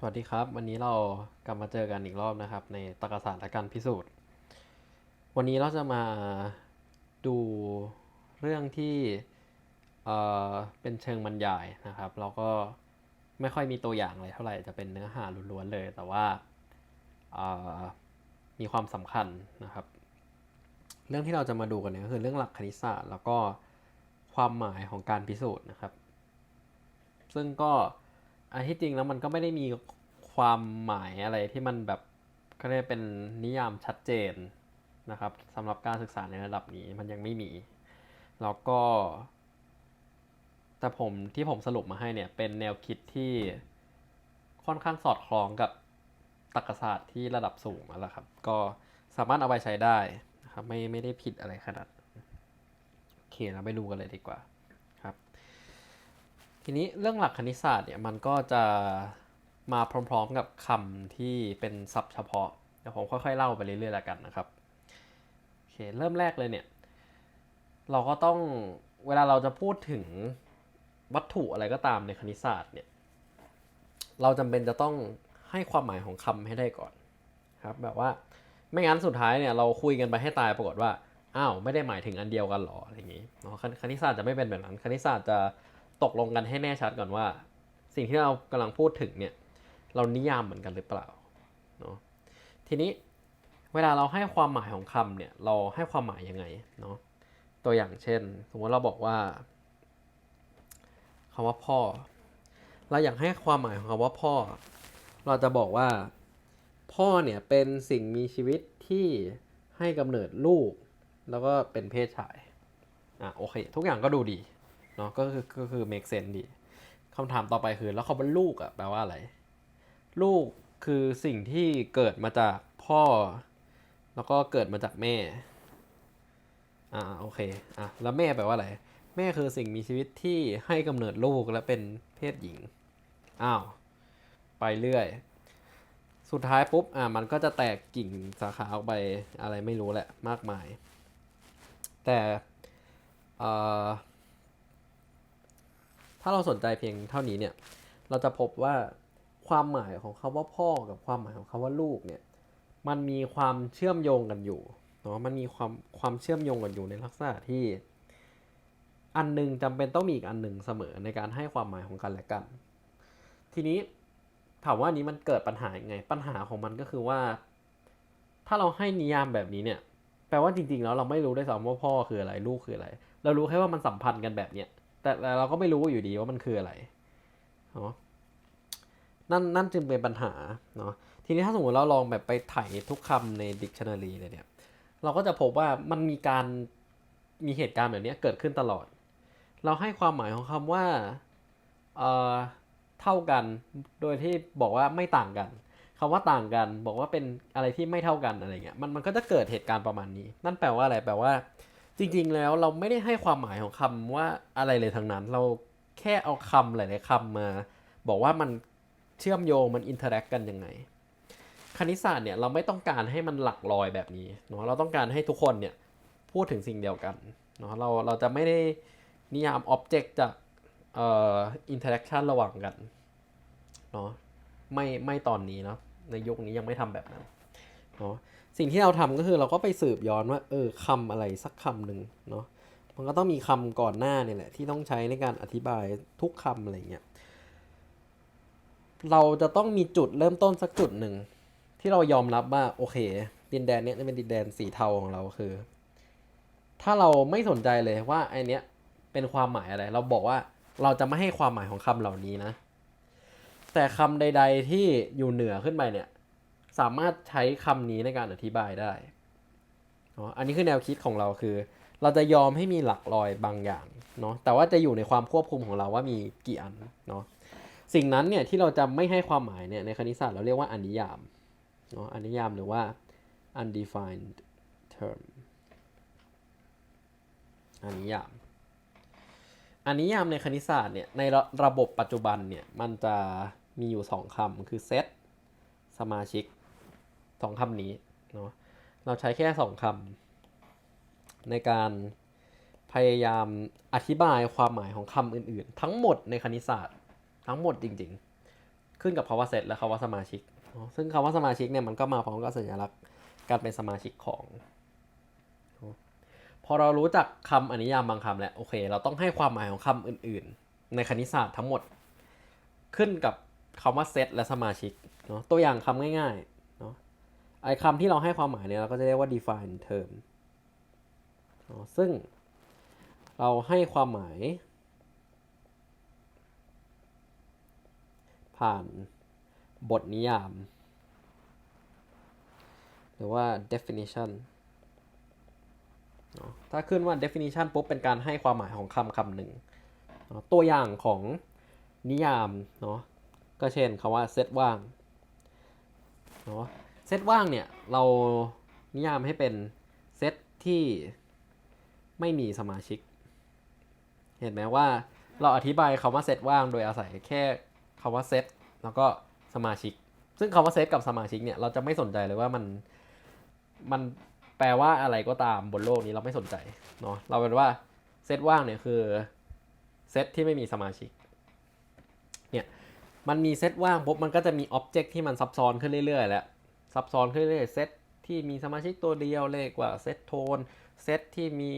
สวัสดีครับ วันนี้เรากลับมาเจอกันอีกรอบนะครับ ในตรรกศาสตร์และการพิสูจน์ วันนี้เราจะมาดูเรื่องที่เอ่อเป็นเชิงบรรยายนะครับแล้วก็ไม่ค่อยมีตัวอย่างอะไรเท่าไหร่จะเป็นเนื้อหาล้วนๆเลย แต่ว่าเอ่อมีความสำคัญนะครับ เรื่องที่เราจะมาดูกันเนี่ยก็คือเรื่องหลักคณิตศาสตร์ แล้วก็ความหมายของการพิสูจน์นะครับ ซึ่งก็ อันที่จริงแล้วมันก็ไม่ได้มีความหมายอะไรที่มันแบบก็เรียกเป็นนิยามชัดเจนนะครับสำหรับการศึกษาในระดับนี้มันยังไม่มี แล้วก็ แต่ผมที่ผมสรุปมาให้เนี่ยเป็นแนวคิดที่ค่อนข้างสอดคล้องกับตรรกศาสตร์ที่ระดับสูงแล้วล่ะครับ ก็สามารถเอาไปใช้ได้นะครับไม่ไม่ได้ผิดอะไรขนาดโอเคเราไปดูกันเลยดีกว่า ทีนี้เรื่องหลักคณิตศาสตร์เนี่ยมันก็จะมาพร้อมๆกับคำที่เป็นศัพท์เฉพาะ เดี๋ยวผมค่อยๆเล่าไปเรื่อยๆแล้วกันนะครับ โอเค เริ่มแรกเลยเนี่ย เราก็ต้องเวลาเราจะพูดถึงวัตถุอะไรก็ตามในคณิตศาสตร์เนี่ย เราจำเป็นจะต้องให้ความหมายของคำให้ได้ก่อนครับ แบบว่าไม่งั้นสุดท้ายเนี่ยเราคุยกันไปให้ตายปรากฏว่า อ้าว ไม่ได้หมายถึงอันเดียวกันหรออะไรอย่างนี้เนาะคณิตศาสตร์จะไม่เป็นแบบนั้น คณิตศาสตร์จะ ตกลงกันให้แน่ชัดก่อนว่า สิ่งที่เรากำลังพูดถึงเนี่ย เรานิยามเหมือนกันหรือเปล่าเนาะทีนี้เวลาเราให้ความหมายของคำเนี่ย เราให้ความหมายยังไงเนาะตัวอย่างเช่น สมมติเราบอกว่าคำว่าพ่อ เราอยากให้ความหมายของคำว่าพ่อ เราจะบอกว่า พ่อเนี่ยเป็นสิ่งมีชีวิตที่ให้กำเนิดลูก แล้วก็เป็นเพศชายอะโอเค ทุกอย่างก็ดูดี เนาะก็คือก็คือ make sense ดีคำถามต่อไปคือแล้วคำว่าลูกอะแปลว่าอะไร ลูกคือสิ่งที่เกิดมาจากพ่อ แล้วก็เกิดมาจากแม่อ่าโอเคอะแล้วแม่แปลว่าอะไร แม่คือสิ่งมีชีวิตที่ให้กำเนิดลูกและเป็นเพศหญิงอ้าวไปเรื่อย สุดท้ายปุ๊บอะมันก็จะแตกกิ่งสาขาออกไปอะไรไม่รู้แหละมากมาย แต่เอ่อาเราสนใจเพียงเท่านี้เนี่ย เราจะพบว่าความหมายของคำว่าพ่อกับความหมายของคำว่าลูกเนี่ย มันมีความเชื่อมโยงกันอยู่เนาะ มันมีความความเชื่อมโยงกันอยู่ในลักษณะที่ อันหนึงจำเป็นต้องมีอีกอันหนึ่งเสมอในการให้ความหมายของกันและกัน ทีนี้ถามว่านี้มันเกิดปัญหายังไง ปัญหาของมันก็คือว่า ถ้าเราให้นิยามแบบนี้เนี่ย แปลว่าจริงๆแล้วเราไม่รู้ด้วยซ้ำว่าพ่อคืออะไรลูกคืออะไร เรารู้แค่ว่ามันสัมพันธ์กันแบบเนี้ย แต่เราก็ไม่รู้อยู่ดีว่ามันคืออะไรเนาะนั่นนั่นจึงเป็นปัญหาเนาะทีนี้ถ้าสมมติเราลองแบบไปไถ่ทุกคำใน dictionary เลยเนี่ย เราก็จะพบว่ามันมีการมีเหตุการณ์แบบนี้เกิดขึ้นตลอด เราให้ความหมายของคำว่าเอ่อเท่ากัน โดยที่บอกว่าไม่ต่างกันคำว่าต่างกัน บอกว่าเป็นอะไรที่ไม่เท่ากันอะไรเงี้ย มันมันก็จะเกิดเหตุการณ์ประมาณนี้ นั่นแปลว่าอะไร แปลว่า จริงๆแล้วเราไม่ได้ให้ความหมายของคำว่าอะไรเลยทั้งนั้น เราแค่เอาคำหลายๆคำมา บอกว่ามันเชื่อมโยงมันอินเทอร์แอคกันยังไงคณิตศาสตร์เนี่ยเราไม่ต้องการให้มันหลักลอยแบบนี้เนาะเราต้องการให้ทุกคนเนี่ยพูดถึงสิ่งเดียวกันเนาะเราเราจะไม่ได้นิยามอ็อบเจกต์จากเอ่ออินเทอร์แอคชั่นระหว่างกันเนาะไม่ไม่ตอนนี้เนาะในยุคนี้ยังไม่ทำแบบนั้นเนาะ สิ่งที่เราทำก็คือเราก็ไปสืบย้อนว่าเออคำอะไรสักคำหนึ่งเนาะมันก็ต้องมีคำก่อนหน้าเนี่ยแหละที่ต้องใช้ในการอธิบายทุกคำอะไรเงี้ยเราจะต้องมีจุดเริ่มต้นสักจุดหนึ่งที่เรายอมรับว่าโอเค ดินแดนเนี้ยเป็นดินแดนสีเทาของเราคือ ถ้าเราไม่สนใจเลยว่าไอเนี้ยเป็นความหมายอะไร เราบอกว่าเราจะไม่ให้ความหมายของคำเหล่านี้นะ แต่คำใด ๆที่อยู่เหนือขึ้นไปเนี่ย สามารถใช้คำนี้ในการอธิบายได้เนาะอันนี้คือแนวคิดของเราคือ เราจะยอมให้มีหลักลอยบางอย่างเนาะแต่ว่าจะอยู่ในความควบคุมของเราว่ามีกี่อันเนาะสิ่งนั้นเนี่ยที่เราจะไม่ให้ความหมายเนี่ยในคณิตศาสตร์เราเรียกว่าอนิยามเนาะอนิยามหรือว่า undefined term อนิยามอนิยามในคณิตศาสตร์เนี่ยในระระบบปัจจุบันเนี่ยมันจะมีอยู่สองคำคือเซตสมาชิก สองคำนี้เนาะเราใช้แค่สองคำในการพยายามอธิบายความหมายของคำอื่นๆ ทั้งหมดในคณิตศาสตร์ทั้งหมดจริงๆ ขึ้นกับคำว่าเซตและคำว่าสมาชิกเนาะซึ่งคำว่าสมาชิกเนี่ยมันก็มาพร้อมกับสัญลักษณ์การเป็นสมาชิกของ พอเรารู้จักคำอนิยามบางคำแล้วโอเค เราต้องให้ความหมายของคำอื่นๆ ในคณิตศาสตร์ทั้งหมด ขึ้นกับคำว่าเซตและสมาชิกเนาะตัวอย่างคำง่ายๆ ไอคำที่เราให้ความหมายเนี่ยเราก็จะเรียกว่า define term ซึ่งเราให้ความหมาย ผ่านบทนิยาม หรือว่า definition ถ้าขึ้นว่า definition ปุ๊บเป็นการให้ความหมายของคำคำหนึ่ง ตัวอย่างของนิยามเนาะก็เช่นคำว่า เซตว่างเนาะ เซตว่างเนี่ย เรานิยามให้เป็นเซตที่ไม่มีสมาชิก เห็นไหมว่าเราอธิบายคำว่าเซตว่างโดยอาศัยแค่คำว่าเซตแล้วก็สมาชิก ซึ่งคำว่าเซตกับสมาชิกเนี่ยเราจะไม่สนใจเลยว่ามันมันแปลว่าอะไรก็ตามบนโลกนี้เราไม่สนใจเนาะเราเป็นว่าเซตว่างเนี่ยคือเซตที่ไม่มีสมาชิกเนี่ยมันมีเซตว่างปุ๊บมันก็จะมีอ็อบเจกต์ที่มันซับซ้อนขึ้นเรื่อยๆ แล้ว ซับซ้อนขึ้นเรื่อยๆเซตที่มีสมาชิกตัวเดียวเรียกว่าเซตโทน เซตที่มี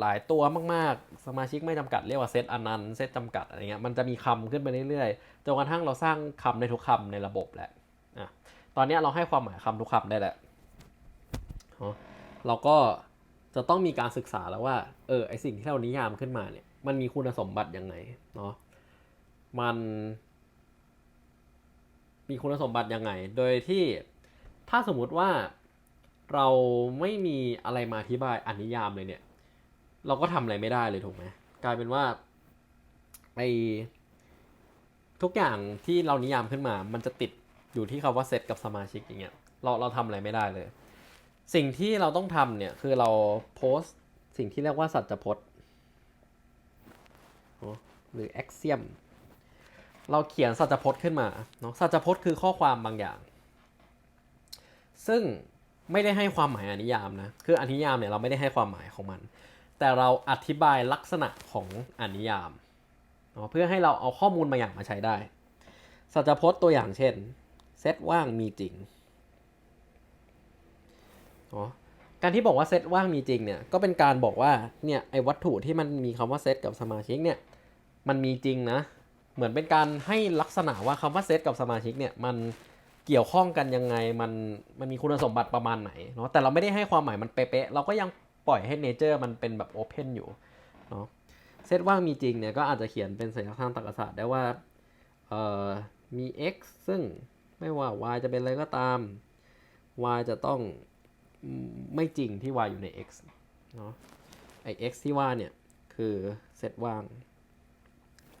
หลายตัวมากๆ สมาชิกไม่จำกัดเรียกว่าเซตอนันต์เซตจำกัดอะไรเงี้ย มันจะมีคำขึ้นไปเรื่อยๆ จนกระทั่งเราสร้างคำในทุกคำในระบบแหละอะตอนนี้เราให้ความหมายคำทุกคำได้แหละเราก็จะต้องมีการศึกษาแล้วว่า เออ ไอสิ่งที่เรานิยามขึ้นมาเนี่ย มันมีคุณสมบัติยังไง เนาะ มัน มีคุณสมบัติยังไง โดยที่ ถ้าสมมุติว่าเราไม่มีอะไรมาอธิบายอนิยามเลยเนี่ย เราก็ทำอะไรไม่ได้เลยถูกไหมกลายเป็นว่าไอทุกอย่างที่เรานิยามขึ้นมา มันจะติดอยู่ที่คำว่าเซตกับสมาชิกอย่างเงี้ยเราเราทำอะไรไม่ได้เลย สิ่งที่เราต้องทำเนี่ยคือเราโพสต์สิ่งที่เรียกว่าสัจพจน์หรือ axiom เราเขียนสัจพจน์ขึ้นมาเนาะสัจพจน์คือข้อความบางอย่าง ซึ่งไม่ได้ให้ความหมายอนิยามนะ คืออนิยามเนี่ยเราไม่ได้ให้ความหมายของมัน แต่เราอธิบายลักษณะของอนิยามเพื่อให้เราเอาข้อมูลบางอย่างมาใช้ได้ สัจพจน์ตัวอย่างเช่น เซตว่างมีจริง การที่บอกว่าเซตว่างมีจริงเนี่ยก็เป็นการบอกว่าเนี่ยไอ้วัตถุที่มันมีคำว่าเซตกับสมาชิกเนี่ยมันมีจริงนะ เหมือนเป็นการให้ลักษณะว่าคำว่าเซตกับสมาชิกเนี่ยมัน เกี่ยวข้องกันยังไงมันมันมีคุณสมบัติประมาณไหนเนาะแต่เราไม่ได้ให้ความหมายมันเป๊ะๆเราก็ยังปล่อยให้เนเจอร์มันเป็นแบบโอเพนอยู่เนาะเซตว่างมีจริงเนี่ยก็อาจจะเขียนเป็นสัญลักษณ์ทางตรรกศาสตร์ได้ว่าเอ่อมี x ซึ่งไม่ว่า y จะเป็นอะไรก็ตาม y จะต้องไม่จริงที่ y อยู่ใน x เนาะไอ x ที่ว่าเนี่ย คือเซตว่าง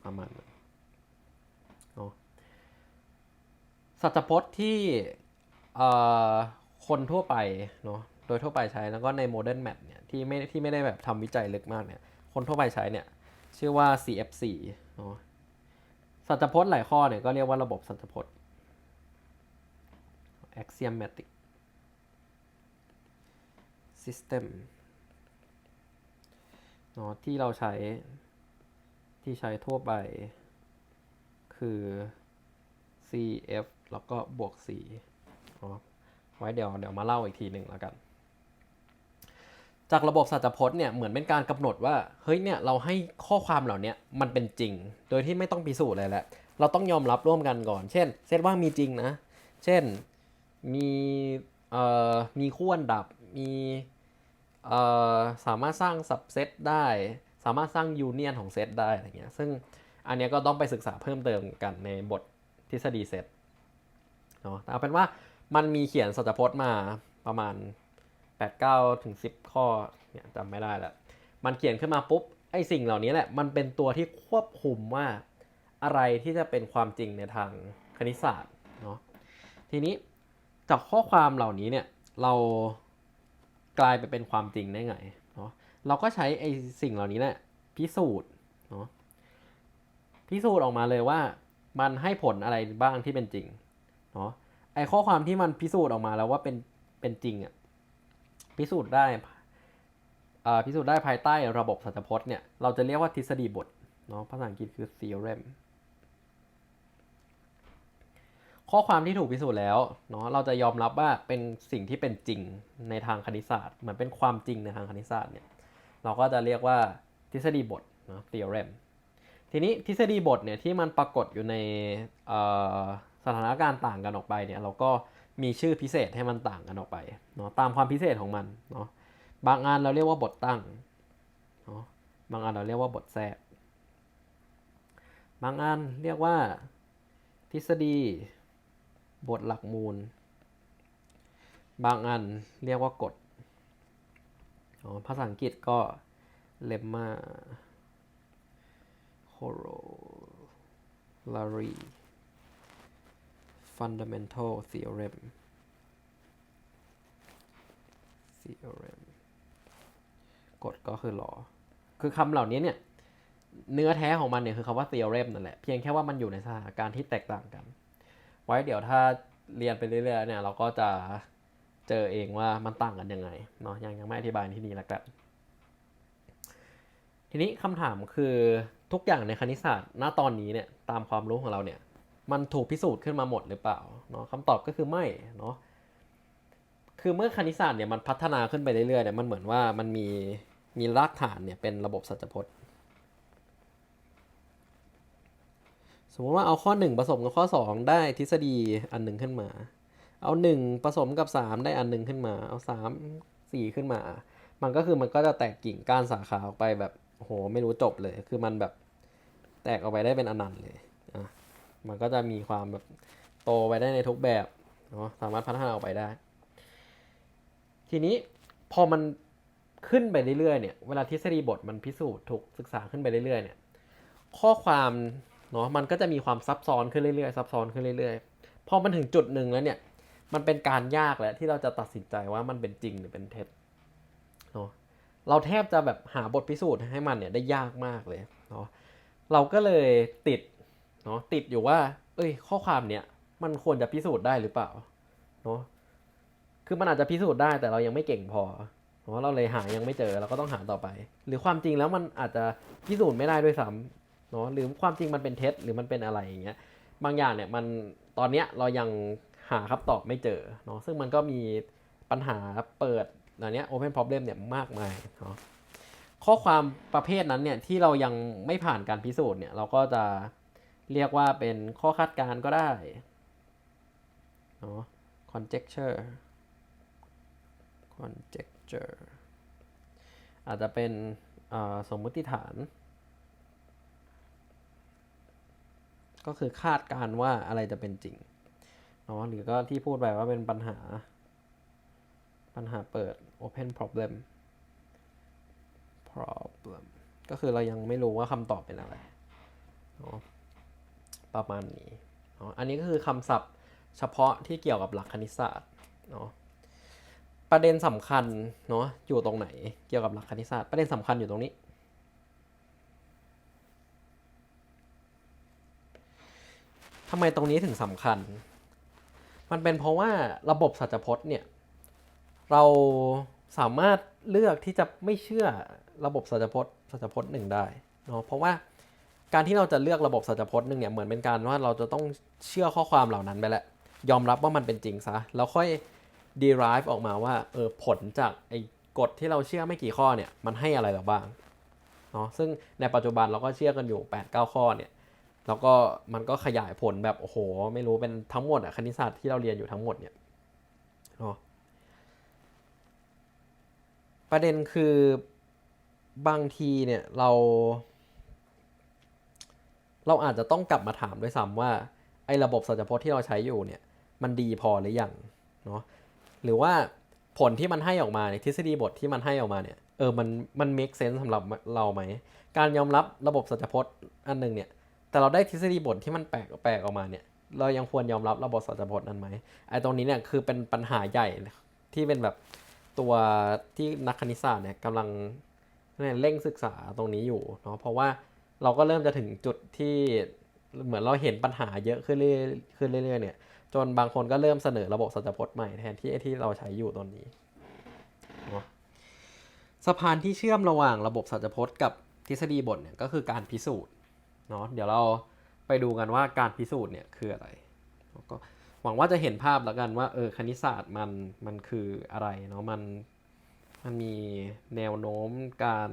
ประมาณนั้นเนาะ สัจพจน์ที่คนทั่วไปเนาะโดยทั่วไปใช้แล้วก็ใน modern math เนี่ยที่ไม่ที่ไม่ได้แบบทำวิจัยลึกมากเนี่ยคนทั่วไปใช้เนี่ยชื่อว่า CFC เนาะสัจพจน์หลายข้อเนี่ยก็เรียกว่าระบบสัจพจน์ axiomatic system เนาะที่เราใช้ที่ใช้ทั่วไปคือ cf แล้วก็บวก c เนาะไว้เดี๋ยวเดี๋ยวมาเล่าอีกทีหนึ่งแล้วกัน จากระบบสัจพจน์เนี่ยเหมือนเป็นการกำหนดว่าเฮ้ยเนี่ยเราให้ข้อความเหล่านี้มันเป็นจริง โดยที่ไม่ต้องพิสูจน์อะไรแหละเราต้องยอมรับร่วมกันก่อน เช่น เซตว่างมีจริงนะ เช่นมีเอ่อมีคู่อันดับมีเอ่อสามารถสร้างสับเซตได้ สามารถสร้างยูเนียนของเซตได้อะไรเงี้ยซึ่งอันนี้ก็ต้องไปศึกษาเพิ่มเติมกันในบททฤษฎีเซต เนาะแต่เอาเป็นว่ามันมีเขียนสัจพจน์มาประมาณ 8 9ถึง10 ข้อเนี่ยจำไม่ได้แล้วมันเขียนขึ้นมาปุ๊บไอ้สิ่งเหล่านี้แหละมันเป็นตัวที่ควบคุมว่าอะไรที่จะเป็นความจริงในทางคณิตศาสตร์เนาะทีนี้จากข้อความเหล่านี้เนี่ยเรากลายไปเป็นความจริงได้ไงเนาะเราก็ใช้ไอ้สิ่งเหล่านี้แหละพิสูจน์เนาะพิสูจน์ออกมาเลยว่ามันให้ผลอะไรบ้างที่เป็นจริง เนาะไอข้อความที่มันพิสูจน์ออกมาแล้วว่าเป็นเป็นจริงอะพิสูจน์ได้อ่าพิสูจน์ได้ภายใต้ระบบสัจพจน์เนี่ยเราจะเรียกว่าทฤษฎีบทเนาะภาษาอังกฤษคือ theorem ข้อความที่ถูกพิสูจน์แล้วเนาะเราจะยอมรับว่าเป็นสิ่งที่เป็นจริงในทางคณิตศาสตร์เหมือนเป็นความจริงในทางคณิตศาสตร์เนี่ยเราก็จะเรียกว่าทฤษฎีบทเนาะ theorem ทีนี้ทฤษฎีบทเนี่ยที่มันปรากฏอยู่ใน สถานการณ์ต่างกันออกไปเนี่ยเราก็มีชื่อพิเศษให้มันต่างกันออกไปเนาะตามความพิเศษของมันเนาะบางอันเราเรียกว่าบทตั้งเนาะบางอันเราเรียกว่าบทแทรกบางอันเรียกว่าทฤษฎี บทหลักมูล บางอันเรียกว่ากฎอ๋อภาษาอังกฤษก็เลมมาโคโรลารี fundamental theorem theorem กฎก็คือ law คือคำเหล่านี้เนี่ย เนื้อแท้ของมันเนี่ยคือคำว่า theorem นั่นแหละ เพียงแค่ว่ามันอยู่ในสถานการณ์ที่แตกต่างกัน ไว้เดี๋ยวถ้าเรียนไปเรื่อยๆเนี่ย เราก็จะเจอเองว่ามันต่างกันยังไงเนาะยังยังไม่อธิบายที่นี่แล้วกัน ทีนี้คำถามคือทุกอย่างในคณิตศาสตร์ ณตอนนี้เนี่ย ตามความรู้ของเราเนี่ย มันถูกพิสูจน์ขึ้นมาหมดหรือเปล่าเนาะคำตอบก็คือไม่เนาะคือเมื่อคณิตศาสตร์เนี่ยมันพัฒนาขึ้นไปเรื่อยๆเนี่ยมันเหมือนว่ามันมีมีรากฐานเนี่ยเป็นระบบสัจพจน์ สมมติว่าเอาข้อ 1 ผสมกับข้อ 2 ได้ทฤษฎีอันหนึ่งขึ้นมา เอา 1 ผสมกับ 3 ได้อันหนึ่งขึ้นมา เอา 3 4 ขึ้นมา มันก็คือมันก็จะแตกกิ่งก้านสาขาออกไปแบบโอ้โหไม่รู้จบเลย คือมันแบบแตกออกไปได้เป็นอนันต์เลยอะ มันก็จะมีความแบบโตไปได้ในทุกแบบเนาะสามารถพัฒนาออกไปได้ ทีนี้พอมันขึ้นไปเรื่อยๆเนี่ยเวลาทฤษฎีบทมันพิสูจน์ถูกศึกษาขึ้นไปเรื่อยๆเนี่ยข้อความเนาะมันก็จะมีความซับซ้อนขึ้นเรื่อยๆซับซ้อนขึ้นเรื่อยๆพอมันถึงจุดหนึ่งแล้วเนี่ยมันเป็นการยากแหล้วที่เราจะตัดสินใจว่ามันเป็นจริงหรือเป็นเท็จเนาะเราแทบจะแบบหาบทพิสูจน์ให้มันเนี่ยได้ยากมากเลยเนาะเราก็เลยติด เนาะติดอยู่ว่า เอ้ย ข้อความเนี่ยมันควรจะพิสูจน์ได้หรือเปล่าเนาะคือมันอาจจะพิสูจน์ได้แต่เรายังไม่เก่งพอเนาะเราเลยหายังไม่เจอเราก็ต้องหาต่อไป หรือความจริงแล้วมันอาจจะพิสูจน์ไม่ได้ด้วยซ้ำเนาะหรือความจริงมันเป็นเท็จหรือมันเป็นอะไรอย่างเงี้ยบางอย่างเนี่ยมันตอนเนี้ยเรายังหาคำตอบไม่เจอเนาะซึ่งมันก็มีปัญหาเปิดอันเนี้ย open problem เนี่ยมากมายเนาะข้อความประเภทนั้นเนี่ยที่เรายังไม่ผ่านการพิสูจน์เนี่ยเราก็จะ เรียกว่าเป็นข้อคาดการณ์ก็ได้เนาะ conjecture conjecture อาจจะเป็นสมมติฐาน ก็คือคาดการว่าอะไรจะเป็นจริงเนาะหรือก็ที่พูดไปว่าเป็นปัญหา ปัญหาเปิด open problem problem ก็คือเรายังไม่รู้ว่าคำตอบเป็นอะไรเนาะ ประมาณนี้เนาะอันนี้ก็คือคำศัพท์เฉพาะที่เกี่ยวกับหลักคณิตศาสตร์เนาะประเด็นสำคัญเนาะอยู่ตรงไหนเกี่ยวกับหลักคณิตศาสตร์ ประเด็นสำคัญอยู่ตรงนี้ ทำไมตรงนี้ถึงสำคัญ มันเป็นเพราะว่าระบบสัจพจน์เนี่ย เราสามารถเลือกที่จะไม่เชื่อระบบสัจพจน์สัจพจน์หนึ่งได้เนาะเพราะว่า การที่เราจะเลือกระบบสัจพจน์หนึ่งเนี่ยเหมือนเป็นการว่าเราจะต้องเชื่อข้อความเหล่านั้นไปแล้วยอมรับว่ามันเป็นจริงซะแล้วค่อย derive ออกมาว่าเออผลจากไอ้กฎที่เราเชื่อไม่กี่ข้อเนี่ยมันให้อะไรเราบ้างเนาะซึ่งในปัจจุบันเราก็เชื่อกันอยู่ 8-9 ข้อเนี่ยแล้วก็มันก็ขยายผลแบบโอ้โห ไม่รู้เป็นทั้งหมดอะคณิตศาสตร์ที่เราเรียนอยู่ทั้งหมดเนี่ยเนาะประเด็นคือบางทีเนี่ยเรา เราอาจจะต้องกลับมาถามด้วยซ้ำว่าไอ้ระบบสัจพจน์ที่เราใช้อยู่เนี่ยมันดีพอหรือยังเนาะหรือว่าผลที่มันให้ออกมาในยทฤษฎีบทที่มันให้ออกมาเนี่ยเออมันมัน make sense สำหรับเราไหม การยอมรับระบบสัจพจน์อันหนึ่งเนี่ยแต่เราได้ทฤษฎีบทที่มันแปลกแปลกออกมาเนี่ยเรายังควรยอมรับระบบสัจพจน์นั้นไหมไอ้ตรงนี้เนี่ยคือเป็นปัญหาใหญ่ที่เป็นแบบตัวที่นักคณิตศาสตร์เนี่ยกำลังเร่งศึกษาตรงนี้อยู่เนาะเพราะว่า เราก็เริ่มจะถึงจุดที่เหมือนเราเห็นปัญหาเยอะขึ้นเรื่อยขึ้นเรื่อยๆเนี่ย จนบางคนก็เริ่มเสนอระบบสัจพจน์ใหม่แทนที่ที่เราใช้อยู่ตอนนี้เนาะสะพานที่เชื่อมระหว่างระบบสัจพจน์กับทฤษฎีบทเนี่ยก็คือการพิสูจน์เนาะเดี๋ยวเราไปดูกันว่าการพิสูจน์เนี่ยคืออะไรก็หวังว่าจะเห็นภาพแล้วกันว่าเออคณิตศาสตร์มันมันคืออะไรเนาะมันมันมีแนวโน้มการ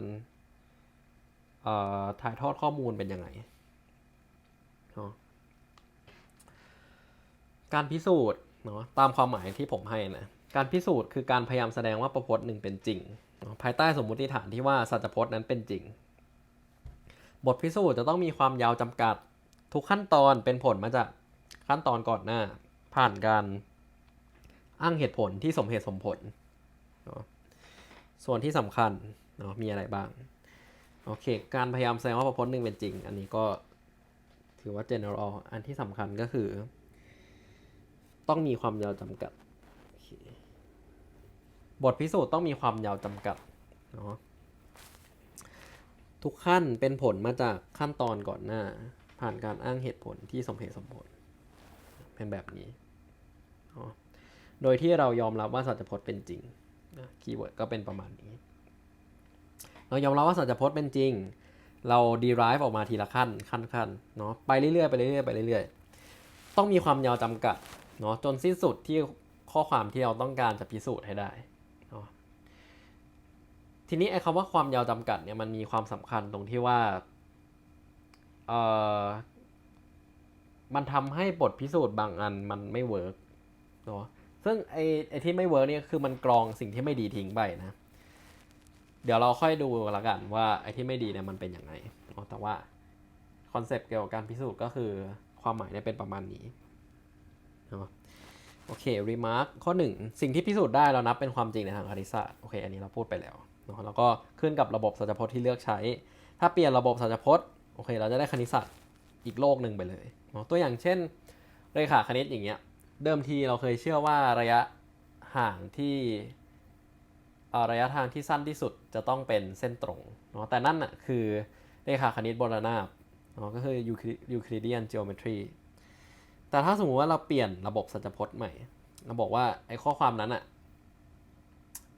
ถ่ายทอดข้อมูลเป็นยังไง การพิสูจน์เนาะตามความหมายที่ผมให้นะ การพิสูจน์คือการพยายามแสดงว่าประพจน์หนึ่งเป็นจริง ภายใต้สมมุติฐานที่ว่าสัจพจน์นั้นเป็นจริง บทพิสูจน์จะต้องมีความยาวจำกัด ทุกขั้นตอนเป็นผลมาจากขั้นตอนก่อนหน้า ผ่านการอ้างเหตุผลที่สมเหตุสมผล ส่วนที่สำคัญมีอะไรบ้าง โอเค การพยายามแสดงว่าประพจน์หนึ่งเป็นจริง อันนี้ก็ถือว่า general อันที่สำคัญก็คือ ต้องมีความยาวจำกัด บทพิสูจน์ต้องมีความยาวจำกัดเนาะทุกขั้นเป็นผลมาจากขั้นตอนก่อนหน้า ผ่านการอ้างเหตุผลที่สมเหตุสมผล เป็นแบบนี้ โดยที่เรายอมรับว่าสัจพจน์เป็นจริงคีย์เวิร์ดก็เป็นประมาณนี้ เรายอมรับว่าสัจพจน์เป็นจริง เรา derive ออกมาทีละขั้นขั้นขั้นเนาะไปเรื่อยๆไปเรื่อยๆไปเรื่อยๆ ต้องมีความยาวจำกัดเนาะจนสิ้นสุดที่ข้อความที่เราต้องการจะพิสูจน์ให้ได้เนาะทีนี้ไอ้คำว่าความยาวจำกัดเนี่ยมันมีความสำคัญตรงที่ว่าเออมันทำให้บทพิสูจน์บางอันมันไม่เวิร์กเนาะซึ่งไอ้ไอ้ที่ไม่เวิร์กเนี่ยคือมันกรองสิ่งที่ไม่ดีทิ้งไปนะ เดี๋ยวเราค่อยดูละกันว่าไอ้ที่ไม่ดีเนี่ยมันเป็นยังไงแต่ว่าคอนเซปต์เกี่ยวกับการพิสูจน์ก็คือความหมายเนี่ยเป็นประมาณนี้โอเค remark ข้อ 1 สิ่งที่พิสูจน์ได้เรานับเป็นความจริงในทางคณิตศาสตร์โอเค อันนี้เราพูดไปแล้วเนอะแล้วก็ขึ้นกับระบบสัจพจน์ที่เลือกใช้ ถ้าเปลี่ยนระบบสัจพจน์โอเค เราจะได้คณิตศาสตร์อีกโลกหนึ่งไปเลยเนอะตัวอย่างเช่นเรขาคณิตอย่างเงี้ยเดิมทีเราเคยเชื่อว่าระยะห่างที่ ระยะทางที่สั้นที่สุดจะต้องเป็นเส้นตรงเนาะแต่นั่นน่ะคือเรขาคณิตบนระนาบเนาะก็คือ Euclidean geometry แต่ถ้าสมมติว่าเราเปลี่ยนระบบสัจพจน์ใหม่ เราบอกว่าไอ้ข้อความนั้นอะ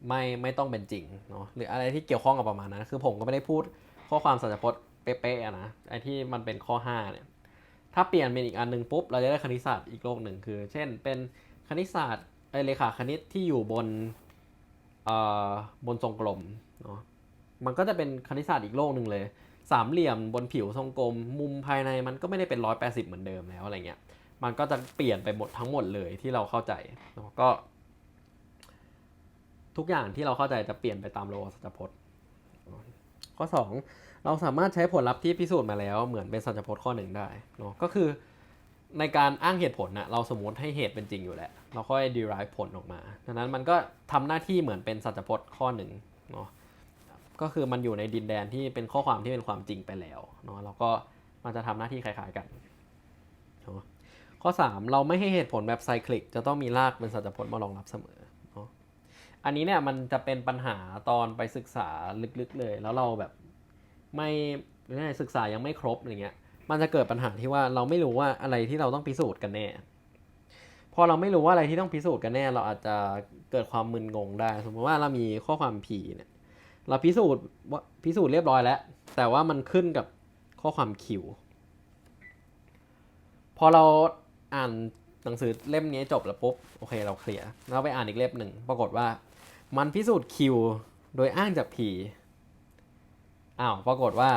ไม่ไม่ต้องเป็นจริงเนาะหรืออะไรที่เกี่ยวข้องกับประมาณนั้น คือผมก็ไม่ได้พูดข้อความสัจพจน์เป๊ะๆนะไอ้ที่มันเป็นข้อ5เนี่ยถ้าเปลี่ยนเป็นอีกอันหนึ่งปุ๊บเราจะได้คณิตศาสตร์อีกโลกหนึ่งคือ เช่นเป็นคณิตศาสตร์ไอเลขาคณิตที่อยู่บน บนทรงกลมเนาะมันก็จะเป็นคณิตศาสตร์อีกโลกหนึ่งเลย สามเหลี่ยมบนผิวทรงกลม มุมภายในมันก็ไม่ได้เป็นร้อยแปดสิบเหมือนเดิมแล้วอะไรเงี้ย มันก็จะเปลี่ยนไปหมดทั้งหมดเลยที่เราเข้าใจเนอะก็ ทุกอย่างที่เราเข้าใจจะเปลี่ยนไปตามระบบสัจพจน์ ข้อ 2 เราสามารถใช้ผลลัพธ์ที่พิสูจน์มาแล้วเหมือนเป็นสัจพจน์ข้อหนึ่งได้เนาะก็คือ ในการอ้างเหตุผลนะเราสมมติให้เหตุเป็นจริงอยู่แล้ว เราค่อย derive ผลออกมาดังนั้นมันก็ทำหน้าที่เหมือนเป็นสัจพจน์ข้อหนึ่งเนาะก็คือมันอยู่ในดินแดนที่เป็นข้อความที่เป็นความจริงไปแล้วเนาะแล้วก็มันจะทำหน้าที่คล้ายๆกันข้อ 3 เราไม่ให้เหตุผลแบบไซคลิกจะต้องมีรากเป็นสัจพจน์มารองรับเสมอเนาะอันนี้เนี่ยมันจะเป็นปัญหาตอนไปศึกษาลึกๆเลย แล้วเราแบบไม่ไม่ศึกษายังไม่ครบอะไรเงี้ย มันจะเกิดปัญหาที่ว่าเราไม่รู้ว่าอะไรที่เราต้องพิสูจน์กันแน่ พอเราไม่รู้ว่าอะไรที่ต้องพิสูจน์กันแน่ เราอาจจะเกิดความมึนงงได้ สมมติว่าเรามีข้อความ P เนี่ยเราพิสูจน์ว่าพิสูจน์เรียบร้อยแล้ว แต่ว่ามันขึ้นกับข้อความ Q พอเราอ่านหนังสือเล่มนี้จบแล้วปุ๊บโอเคเราเคลียร์เราไปอ่านอีกเล่มหนึ่งปรากฏว่ามันพิสูจน์ Q โดยอ้างจาก P อ้าวปรากฏว่า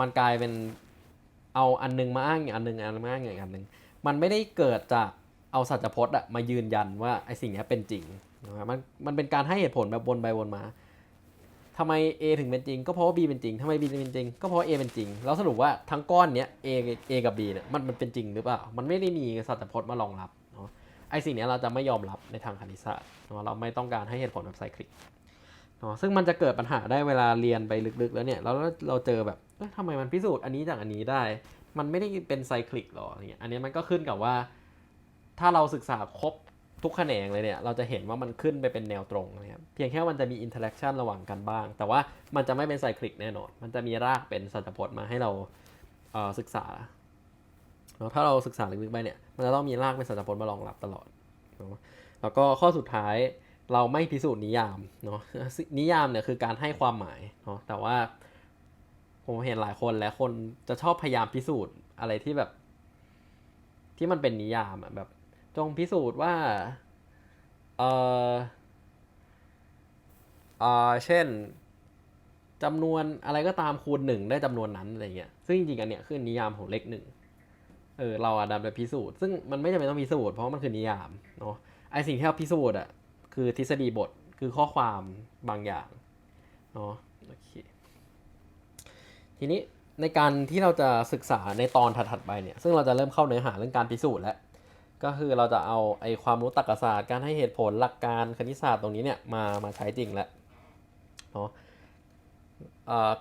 มันกลายเป็น เอาอันนึงมาอ้างอีกอันนึงอันมาอ้างอีกอันนึงมันไม่ได้เกิดจากเอาสัจพจน์อะมายืนยันว่าไอสิ่งนี้เป็นจริงนะครับมันมันเป็นการให้เหตุผลแบบวนไปวนมาทำไม A ถึงเป็นจริง ก็เพราะว่า B เป็นจริงทำไม B เป็นจริง ก็เพราะ A เป็นจริง แล้วสรุปว่าทั้งก้อนเนี้ย A A กับ B เนี่ยมันมันเป็นจริงหรือเปล่า มันไม่ได้มีสัจพจน์มารองรับเนาะ ไอสิ่งนี้เราจะไม่ยอมรับในทางคณิตศาสตร์เนาะ เราไม่ต้องการให้เหตุผลแบบไซคลิกเนาะ ซึ่งมันจะเกิดปัญหาได้เวลาเรียนไปลึกๆ แล้วเนี่ย แล้วเราเจอแบบ เอ้ยทำไมมันพิสูจน์อันนี้จากอันนี้ได้ มันไม่ได้เป็นไซคลิกหรออะไรเงี้ยอันนี้มันก็ขึ้นกับว่า ถ้าเราศึกษาครบทุกแขนงเลยเนี่ย เราจะเห็นว่ามันขึ้นไปเป็นแนวตรงนะครับเพียงแค่มันจะมีอินเทอร์แอคชั่นระหว่างกันบ้าง แต่ว่ามันจะไม่เป็นไซคลิกแน่นอน มันจะมีรากเป็นสัจพจน์มาให้เราเศึกษาแล้วถ้าเราศึกษาลึกๆไปเนี่ย มันจะต้องมีรากเป็นสัจพจน์มารองรับตลอดเนาะแล้วก็ข้อสุดท้ายเราไม่พิสูจน์นิยามเนาะนิยามเนี่ยคือการให้ความหมายเนาะแต่ว่า ผมเห็นหลายคนและคนจะชอบพยายามพิสูจน์อะไรที่แบบ ที่มันเป็นนิยามอะแบบ จงพิสูจน์ว่า เออเอ่อเช่นจำนวนอะไรก็ตามคูณหนึ่งได้จำนวนนั้นอะไรเงี้ย ซึ่งจริงๆอันเนี้ยคือนิยามของเลขหนึ่งเออเราอะดันไปพิสูจน์ ซึ่งมันไม่จำเป็นต้องพิสูจน์เพราะมันคือนิยามเนาะไอสิ่งที่เราพิสูจน์อะคือทฤษฎีบทคือข้อความบางอย่างเนาะ ทีนี้ในการที่เราจะศึกษาในตอนถัดๆไปเนี่ย ซึ่งเราจะเริ่มเข้าเนื้อหาเรื่องการพิสูจน์แล้ว ก็คือเราจะเอาไอ้ความรู้ตรรกศาสตร์ การให้เหตุผลหลักการคณิตศาสตร์ตรงนี้เนี่ยมามาใช้จริงแล้วเนาะ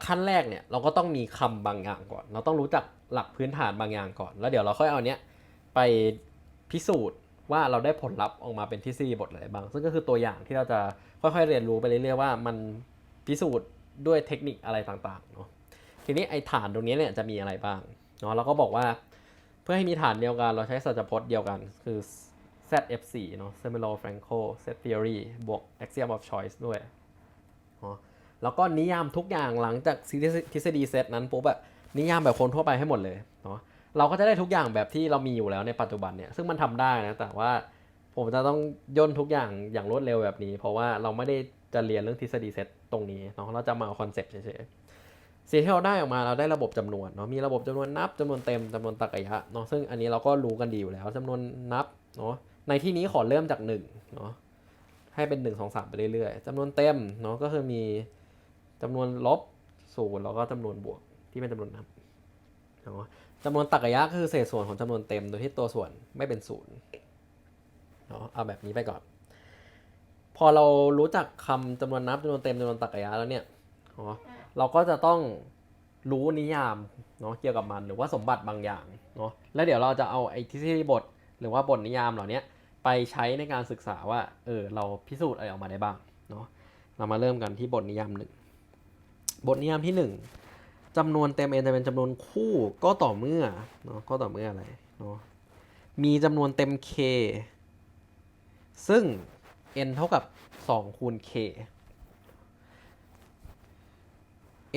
ขั้นแรกเนี่ยเราก็ต้องมีคำบางอย่างก่อน เราต้องรู้จักหลักพื้นฐานบางอย่างก่อน แล้วเดี๋ยวเราค่อยเอาเนี้ยไปพิสูจน์ว่าเราได้ผลลัพธ์ออกมาเป็นทฤษฎีบทอะไรบ้าง ซึ่งก็คือตัวอย่างที่เราจะค่อยๆเรียนรู้ไปเรื่อยๆว่ามันพิสูจน์ด้วยเทคนิคอะไรต่างๆเนาะ ทีนี้ไอ้ฐานตรงนี้เนี่ยจะมีอะไรบ้างเนาะเราก็บอกว่าเพื่อให้มีฐานเดียวกัน เราใช้สัจพจน์เดียวกัน คือ ZF4 เนาะ Semelo Franco Set Theory บวก Axiom of Choice ด้วยเนาะแล้วก็นิยามทุกอย่างหลังจากทฤษฎีเซตนั้นปุ๊บแบบนิยามแบบคนทั่วไปให้หมดเลยเนาะเราก็จะได้ทุกอย่างแบบที่เรามีอยู่แล้วในปัจจุบันเนี่ยซึ่งมันทำได้นะแต่ว่าผมจะต้องย่นทุกอย่างอย่างรวดเร็วแบบนี้ เพราะว่าเราไม่ได้จะเรียนเรื่องทฤษฎีเซตตรงนี้เนาะเราจะมาเอาคอนเซปต์เฉยๆ สิ่งที่เราได้ออกมาเราได้ระบบจำนวนเนาะมีระบบจำนวนนับจำนวนเต็มจำนวนตรรกะยะเนาะซึ่งอันนี้เราก็รู้กันดีอยู่แล้วจำนวนนับเนาะในที่นี้ขอเริ่มจาก1เนาะให้เป็น 1 2 3 ไปเรื่อยๆจำนวนเต็มเนาะก็คือมีจำนวนลบศูนย์แล้วก็จำนวนบวกที่เป็นจำนวนนับเนาะจำนวนตรรกะยะก็คือเศษส่วนของจำนวนเต็มโดยที่ตัวส่วนไม่เป็นศูนย์เนาะเอาแบบนี้ไปก่อน พอเรารู้จักคำจำนวนนับจำนวนเต็มจำนวนตรรกยะแล้วเนี่ยเนาะ เราก็จะต้องรู้นิยามเนาะเกี่ยวกับมันหรือว่าสมบัติบางอย่างเนาะแล้วเดี๋ยวเราจะเอาไอ้ทฤษฎีบท หรือว่าบทนิยามเหล่านี้ไปใช้ในการศึกษาว่าเออเราพิสูจน์อะไรออกมาได้บ้างเนาะเรามาเริ่มกันที่บทนิยามหนึ่งบทนิยามที่หนึ่งจำนวนเต็ม n จะเป็นจำนวนคู่ก็ต่อเมื่อเนาะก็ต่อเมื่ออะไรเนาะมีจำนวนเต็ม k ซึ่ง n เท่ากับ 2 คูณ k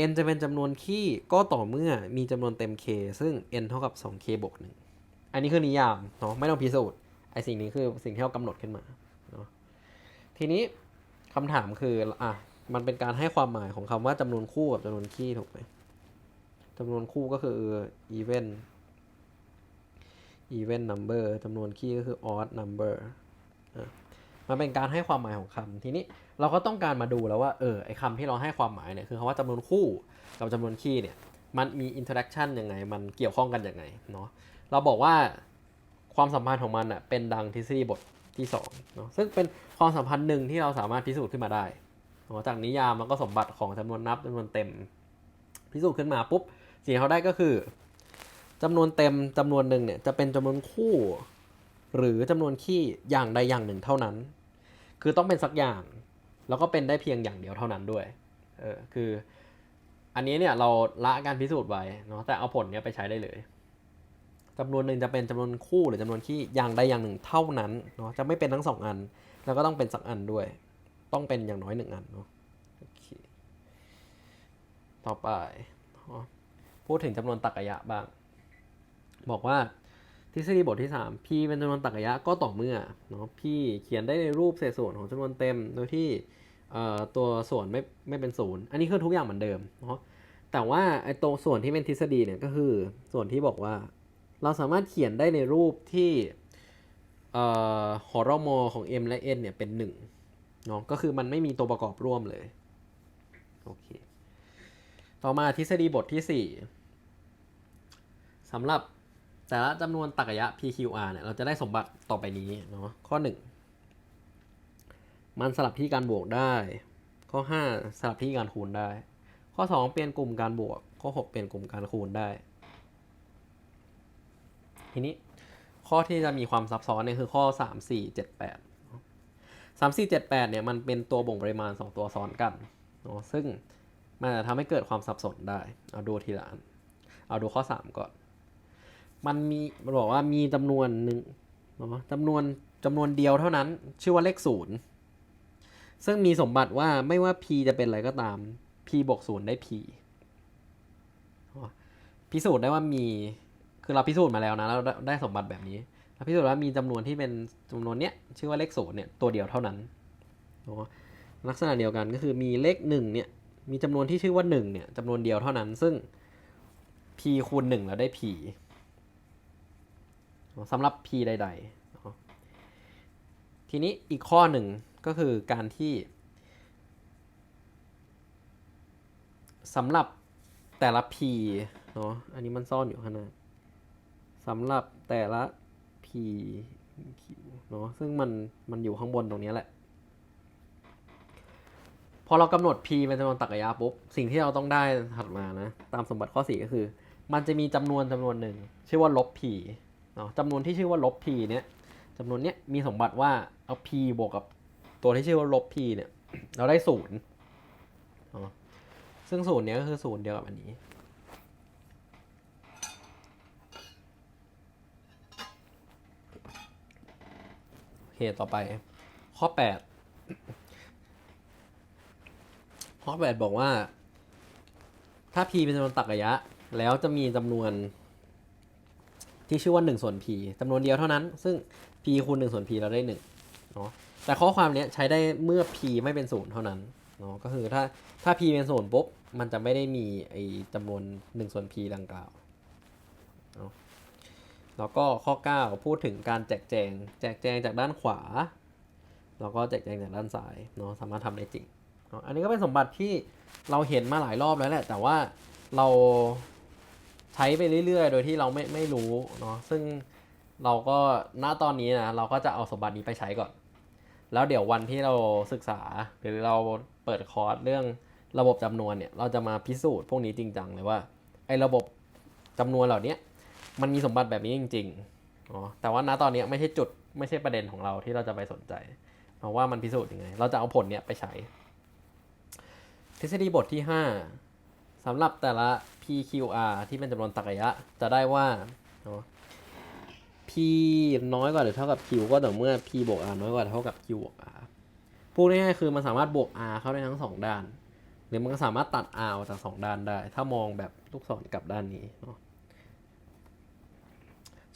n จะเป็นจำนวนคี่ก็ต่อเมื่อมีจำนวนเต็ม k ซึ่ง n เท่ากับ 2k บวก1อันนี้คือนิยามเนาะไม่ต้องพิสูจน์ไอสิ่งนี้คือสิ่งที่เรากำหนดขึ้นมาเนาะทีนี้คำถามคืออะมันเป็นการให้ความหมายของคำว่าจำนวนคู่กับจำนวนคี่ถูกไหมจำนวนคู่ก็คือ even even number จำนวนคี่ก็คือ odd number อะมันเป็นการให้ความหมายของคำทีนี้ เราก็ต้องการมาดูแล้วว่าเออไอคำที่เราให้ความหมายเนี่ยคือคำว่าจำนวนคู่กับจำนวนคี่เนี่ยมันมีอินเทอร์แอคชั่นยังไง มันเกี่ยวข้องกันยังไงเนาะเราบอกว่าความสัมพันธ์ของมันอะเป็นดังทฤษฎีบทที่2เนาะซึ่งเป็นความสัมพันธ์หนึ่งที่เราสามารถพิสูจน์ขึ้นมาได้เนาะจากนิยามมันก็สมบัติของจำนวนนับจำนวนเต็ม พิสูจน์ขึ้นมาปุ๊บสิ่งที่เขาได้ก็คือจำนวนเต็มจำนวนหนึ่งเนี่ยจะเป็นจำนวนคู่ หรือจำนวนคี่อย่างใดอย่างหนึ่งเท่านั้น คือต้องเป็นสักอย่าง แล้วก็เป็นได้เพียงอย่างเดียวเท่านั้นด้วยเออคืออันนี้เนี่ยเราละการพิสูจน์ไว้เนาะแต่เอาผลเนี้ยไปใช้ได้เลยจำนวนหนึ่งจะเป็นจำนวนคู่หรือจำนวนที่อย่างใดอย่างหนึ่งเท่านั้นเนาะจะไม่เป็นทั้งสองอัน แล้วก็ต้องเป็นสักอันด้วย ต้องเป็นอย่างน้อยหนึ่งอันเนาะโอเคต่อไปเนาะพูดถึงจำนวนตรรกยะบ้าง บอกว่า ทฤษฎีบทที่ 3 p เป็นจำนวนตรรกะก็ต่อเมื่อเนาะ p เขียนได้ในรูปเศษส่วนของจำนวนเต็มโดยที่ตัวส่วนไม่ไม่เป็นศูนย์อันนี้คือทุกอย่างเหมือนเดิมเนาะแต่ว่าไอ้ตัวส่วนที่เป็นทฤษฎีเนี่ยก็คือส่วนที่บอกว่า เราสามารถเขียนได้ในรูปที่หอรมอของ m และ n เนี่ยเป็น1เนาะก็คือมันไม่มีตัวประกอบร่วมเลยโอเคต่อมาทฤษฎีบทที่ 4สำหรับ แต่ละจำนวนตรรกะยะ PQR เนี่ย เราจะได้สมบัติต่อไปนี้เนาะ ข้อ 1 มันสลับที่การบวกได้ ข้อ 5 สลับที่การคูณได้ ข้อ 2 เปลี่ยนกลุ่มการบวก ข้อ 6 เปลี่ยนกลุ่มการคูณได้ ทีนี้ข้อที่จะมีความซับซ้อนเนี่ยคือข้อ 3 4 7 8 3 4 7 8เนี่ยมันเป็นตัวบ่งปริมาณ 2 ตัวซ้อนกันเนาะ ซึ่งมันจะทำให้เกิดความสับสนได้ เอาดูทีละอัน เอาดูข้อ 3 ก่อน มันมีมันบอกว่ามีจำนวนหนึ่งจำนวนจำนวนเดียวเท่านั้น ชื่อว่าเลขศูนย์ซึ่งมีสมบัติว่าไม่ว่า p จะเป็นอะไรก็ตาม p บวกศูนย์ได้ p พิสูจน์ได้ว่ามีคือเราพิสูจน์มาแล้วนะเราได้สมบัติแบบนี้เราพิสูจน์ว่ามีจำนวนที่เป็นจำนวนเนี้ยชื่อว่าเลขศูนย์เนี่ยตัวเดียวเท่านั้นลักษณะเดียวกันก็คือมีเลขหนึ่งเนี่ยมีจำนวนที่ชื่อว่าหนึ่งเนี่ยจำนวนเดียวเท่านั้น ซึ่ง p คูณหนึ่งแล้วได้ p สำหรับ p ใดๆ ทีนี้อีกข้อหนึ่งก็คือการที่สำหรับแต่ละ p เนาะอันนี้มันซ่อนอยู่ข้างหน้าสำหรับแต่ละ p q เนาะซึ่งมันมันอยู่ข้างบนตรงนี้แหละ พอเรากำหนด p เป็นจำนวนตรรกะยะปุ๊บ สิ่งที่เราต้องได้ถัดมานะ ตามสมบัติข้อ 4 ก็คือ มันจะมีจำนวนจำนวนหนึ่งชื่อว่าลบ p เนาะจำนวนที่ชื่อว่าลบ p เนี้ยจำนวนเนี้ยมีสมบัติว่าเอา p บวกกับตัวที่ชื่อว่าลบ p เนี่ยเราได้ศูนย์ซึ่งศูนย์เนี้ยก็คือศูนย์เดียวกับอันนี้ โอเค ต่อไป ข้อ 8 ข้อ 8 บอกว่า ถ้า p เป็นจำนวนตรรกะยะ แล้วจะมีจำนวน ที่ชื่อว่า1ส่วน p จำนวนเดียวเท่านั้น ซึ่ง p คูณ1ส่วน p เราได้1เนาะแต่ข้อความนี้ใช้ได้เมื่อ p ไม่เป็นศูนย์เท่านั้นเนาะก็คือถ้าถ้า p เป็นศูนย์ปุ๊บมันจะไม่ได้มีไอ้จำนวน1ส่วน p ดังกล่าวเนาะแล้วก็ข้อ 9 พูดถึงการแจกแจง แจกแจงจากด้านขวา แล้วก็แจกแจงจากด้านซ้ายเนาะสามารถทำได้จริงเนาะอันนี้ก็เป็นสมบัติที่เราเห็นมาหลายรอบแล้วแหละ แต่ว่าเรา ใช้ไปเรื่อยๆ โดยที่เราไม่ไม่รู้เนาะซึ่งเราก็ณตอนนี้นะเราก็จะเอาสมบัตินี้ไปใช้ก่อน แล้วเดี๋ยววันที่เราศึกษาหรือเราเปิดคอร์สเรื่องระบบจำนวนเนี่ยเราจะมาพิสูจน์พวกนี้จริงจังเลยว่าไอ้ระบบจำนวนเหล่านี้มันมีสมบัติแบบนี้จริงๆอ๋อแต่ว่าณตอนนี้ไม่ใช่จุดไม่ใช่ประเด็นของเราที่เราจะไปสนใจ เพราะว่ามันพิสูจน์ยังไง เราจะเอาผลเนี้ยไปใช้ ทฤษฎีบทที่ 5สำหรับแต่ละ PQR ที่เป็นจำนวนตรรกะ จะได้ว่า P น้อยกว่าหรือเท่ากับ Q ก็ต่อเมื่อ P บวก R น้อยกว่าเท่ากับ Q บวก R พูดง่ายๆคือมันสามารถบวก R เข้าได้ทั้งสองด้าน หรือมันก็สามารถตัด R ออกจากสองด้านได้ ถ้ามองแบบลูกศรกลับด้านนี้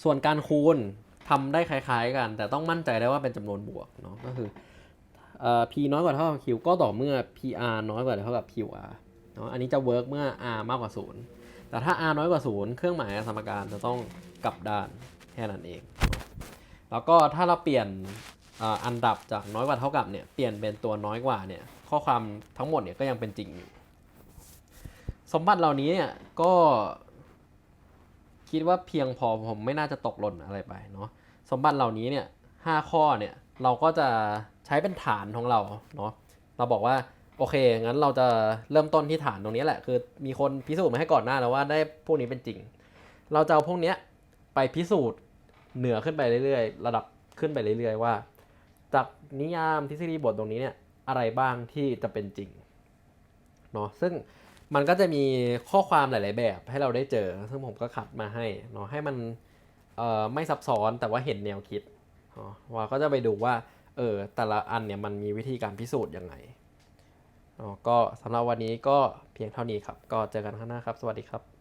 ส่วนการคูณทำได้คล้าย ๆ กัน แต่ต้องมั่นใจได้ว่าเป็นจำนวนบวกเนาะก็คือ p น้อยกว่าเท่ากับ q ก็ต่อเมื่อ pr น้อยกว่าหรือเท่ากับ qr นาะอันนี้จะเวิร์กเมื่อ r มากกว่า 0 แต่ถ้า r น้อยกว่า 0 เครื่องหมายสมการจะต้องกลับด้านแค่นั้นเอง แล้วก็ถ้าเราเปลี่ยนอันดับจากน้อยกว่าเท่ากับเนี่ยเปลี่ยนเป็นตัวน้อยกว่าเนี่ยข้อความทั้งหมดเนี่ยก็ยังเป็นจริงอยู่ สมบัติเหล่านี้เนี่ยก็คิดว่าเพียงพอผมไม่น่าจะตกหล่นอะไรไปเนาะสมบัติเหล่านี้เนี่ยห้าข้อเนี่ยเราก็จะใช้เป็นฐานของเราเนาะเราบอกว่า โอเค งั้นเราจะเริ่มต้นที่ฐานตรงนี้แหละ คือมีคนพิสูจน์มาให้ก่อนหน้าแล้วว่าได้พวกนี้เป็นจริง เราจะเอาพวกเนี้ยไปพิสูจน์เหนือขึ้นไปเรื่อยๆ ระดับขึ้นไปเรื่อยๆ ว่า จากนิยามทฤษฎีบทตรงนี้เนี่ยอะไรบ้างที่จะเป็นจริงเนาะ ซึ่งมันก็จะมีข้อความหลาย ๆ แบบให้เราได้เจอ ซึ่งผมก็คัดมาให้เนาะ ให้มันไม่ซับซ้อนแต่ว่าเห็นแนวคิดเนาะว่าก็จะไปดูว่าเออแต่ละอันเนี่ยมันมีวิธีการพิสูจน์ยังไง ก็สำหรับวันนี้ก็เพียงเท่านี้ครับ ก็เจอกันข้างหน้าครับ สวัสดีครับ